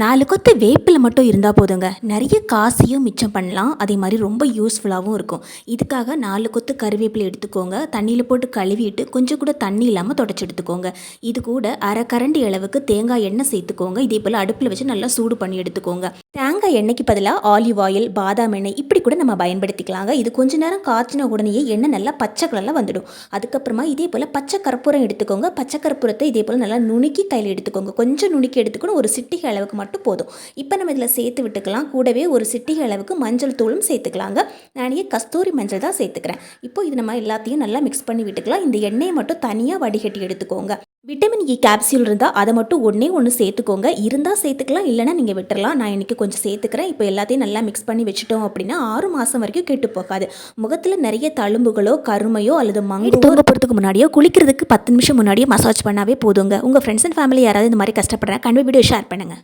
நாலு கொத்து வேப்பில் மட்டும் இருந்தால் போதுங்க. நிறைய காசையும் மிச்சம் பண்ணலாம். அதே மாதிரி ரொம்ப யூஸ்ஃபுல்லாகவும் இருக்கும். இதுக்காக நாலு கொத்து கருவேப்பிலை எடுத்துக்கோங்க. தண்ணியில் போட்டு கழுவிட்டு கொஞ்சம் கூட தண்ணி இல்லாமல் தொடச்சி எடுத்துக்கோங்க. இது கூட அரை கரண்டி அளவுக்கு தேங்காய் எண்ணெய் சேர்த்துக்கோங்க. இதே போல் அடுப்பில் வச்சு நல்லா சூடு பண்ணி எடுத்துக்கோங்க. தேங்காய் எண்ணெய்க்கு பதிலாக ஆலிவ் ஆயில் பாதாம் எண்ணெய் இப்படி கூட நம்ம பயன்படுத்திக்கலாங்க. இது கொஞ்ச நேரம் காய்ச்சின உடனேயே எண்ணெய் நல்லா பச்சை கலரில் வந்துடும். அதுக்கப்புறமா இதே போல் பச்சை கற்பூரம் எடுத்துக்கோங்க. பச்சை கற்பூரத்தை இதே போல் நல்லா நுணுக்கி கையில் எடுத்துக்கோங்க. கொஞ்சம் நுணுக்கி எடுத்துக்கணும். ஒரு சிட்டிகை அளவுக்கு மட்டும் போதும். இப்போ நம்ம இதில் சேர்த்து விட்டுக்கலாம். கூடவே ஒரு சிட்டிகை அளவுக்கு மஞ்சள் தூளும் சேர்த்துக்கலாங்க. நானே கஸ்தூரி மஞ்சள் தான் சேர்த்துக்கிறேன். இப்போ இது நம்ம எல்லாத்தையும் நல்லா மிக்ஸ் பண்ணி விட்டுக்கலாம். இந்த எண்ணெயை மட்டும் தனியாக வடிகட்டி எடுத்துக்கோங்க. விட்டமின் இ கேப்சியூல் இருந்தால் அதை மட்டும் ஒன்றே ஒன்று சேர்த்துக்கோங்க. இருந்தால் சேர்த்துக்கலாம் இல்லைனா நீங்கள் விட்டுறலாம். நான் இன்றைக்கி கொஞ்சம் சேர்த்துக்கிறேன். இப்போ எல்லாத்தையும் நல்லா மிக்ஸ் பண்ணி வச்சுட்டோம் அப்படின்னா ஆறு மாதம் வரைக்கும் கெட்டு போகாது. முகத்தில் நிறைய தழும்புகளோ கருமையோ அல்லது மங்கு தூங்க போகிறதுக்கு முன்னாடியோ குளிக்கிறதுக்கு பத்து நிமிஷம் முன்னாடியோ மசாஜ் பண்ணாவே போதுங்க. உங்கள் ஃப்ரெண்ட்ஸ் அண்ட் ஃபேமிலி யாராவது இந்த மாதிரி கஷ்டப்படுறாங்க கண்டிப்பாக வீடியோ ஷேர் பண்ணுங்கள்